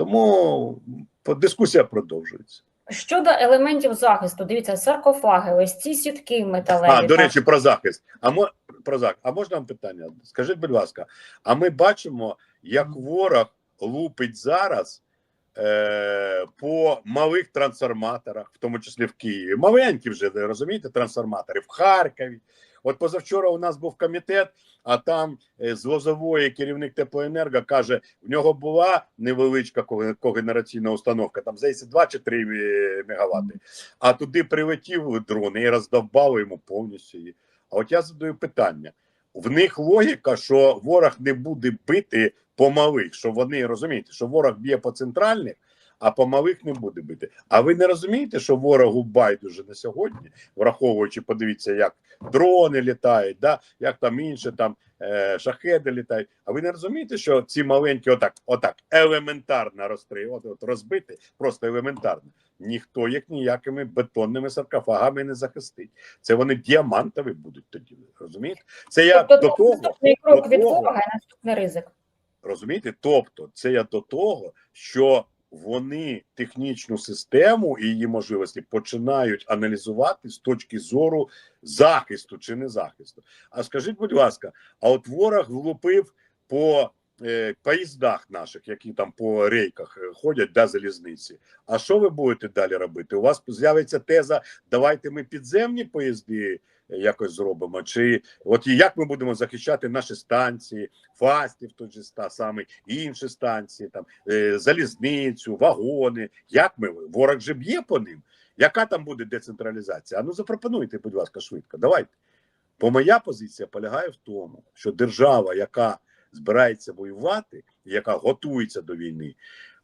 Тому дискусія продовжується. Щодо елементів захисту, дивіться, саркофаги, ось ці сітки металеві. А, до так. речі, про захист. А мо про захист. А можна вам питання? Скажіть, будь ласка, а ми бачимо, як ворог лупить зараз е, по малих трансформаторах, в тому числі в Києві. Маленькі вже розумієте, трансформатори в Харкові. От позавчора у нас був комітет, а там е, з Лозової керівник теплоенерго каже: в нього була невеличка когенераційна установка, там здається 2 чи 3 е, мегаватти. А туди прилетів дрон і роздовбав йому повністю її. А от я задаю питання: в них логіка, що ворог не буде бити по малих, що вони розумієте, що ворог б'є по центральних, а по малих не буде бити. А ви не розумієте, що ворогу байдуже на сьогодні, враховуючи, подивіться, як дрони літають, да, як там інше там е, шахеди літають. А ви не розумієте, що ці маленькі, отак, отак, елементарно розстри, от, от розбити, просто елементарно. Ніхто їх ніякими бетонними саркофагами не захистить. Це вони діамантові будуть тоді. Розумієте? Це я Тобто до того. наступний крок до від того- ворога наступний ризик. Розумієте? Тобто, це я до того, що вони технічну систему і її можливості починають аналізувати з точки зору захисту чи не захисту. А скажіть, будь ласка, а от ворог влупив по поїздах наших, які там по рейках е, ходять до залізниці. А що ви будете далі робити? У вас з'явиться теза: давайте ми підземні поїзди е, якось зробимо. Чи от як ми будемо захищати наші станції, фастів, той же та самий, інші станції, там е, залізницю, вагони. Як ми ворог же б'є по ним? Яка там буде децентралізація? А ну запропонуйте, будь ласка, швидко. Давайте. Бо моя позиція полягає в тому, що держава, яка збирається воювати, яка готується до війни,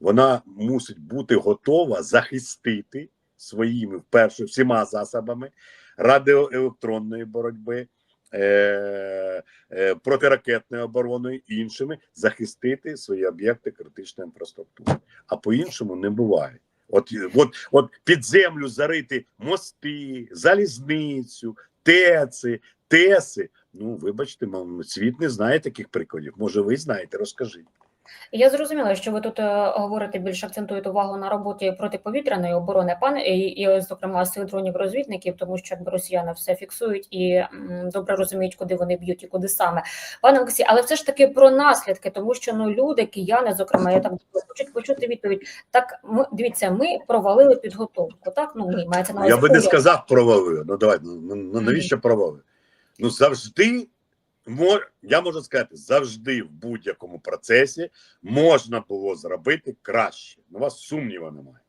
вона мусить бути готова захистити своїми вперше всіма засобами радіоелектронної боротьби, е, е, протиракетною обороною іншими захистити свої об'єкти критичної інфраструктури. А по-іншому не буває. От, от, от під землю зарити мости, залізницю, ТЕЦи, ТЕСи. Ну, вибачте, світ не знає таких прикладів. Може, ви знаєте, розкажіть. Я зрозуміла, що ви тут е, говорите більше акцентуєте увагу на роботі протиповітряної оборони пан і, і зокрема сил дронів розвідників, тому що росіяни все фіксують і добре розуміють, куди вони б'ють і куди саме. Пане Олексій, але все ж таки про наслідки, тому що ну люди, кияни, зокрема, я так хочуть почути відповідь. Так, ми дивіться, ми провалили підготовку. Так, ну ми мається на Я би не сказав провалив. Ну давай, ну, ну, ну навіщо провалив? Ну завжди я можу сказати, завжди в будь-якому процесі можна було зробити краще. Ну, у вас сумніву немає.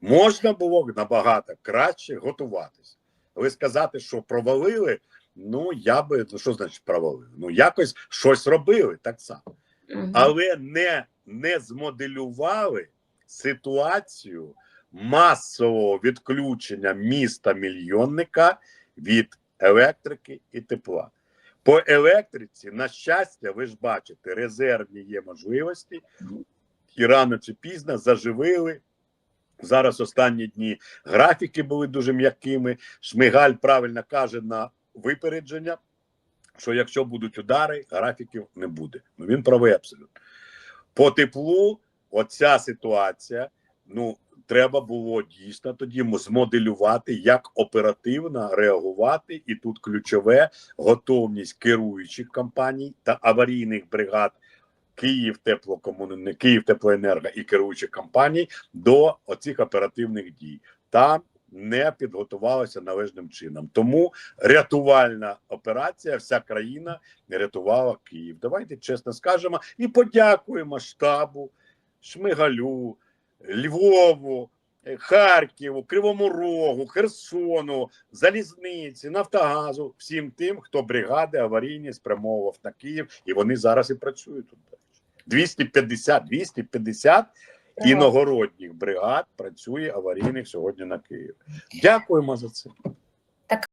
Можна було набагато краще готуватися. Ви сказати, що провалили. Ну я би ну що значить провалили? Ну якось щось робили так само Мгм. але не, не змоделювали ситуацію масового відключення міста мільйонника від електрики і тепла. По електриці, на щастя, ви ж бачите, резервні є можливості, і рано чи пізно заживили. Зараз останні дні графіки були дуже м'якими. Шмигаль правильно каже на випередження, що якщо будуть удари, графіків не буде. Ну він правий абсолютно. По теплу, оця ситуація. Ну, треба було дійсно тоді змоделювати, як оперативно реагувати, і тут ключове готовність керуючих компаній та аварійних бригад Київ теплокомуни... Київ теплоенерго і керуючих компаній до оцих оперативних дій. Там не підготувалося належним чином. Тому рятувальна операція, вся країна рятувала Київ. Давайте чесно скажемо і подякуємо штабу, Шмигалю, Львову, е, Харкову, Кривому Рогу, Херсону, Залізниці, Нафтогазу, всім тим, хто бригади аварійні спрямовував на Київ, і вони зараз і працюють тут. 250, 250 іногородніх бригад працює аварійних сьогодні на Київ. Дякуємо за це.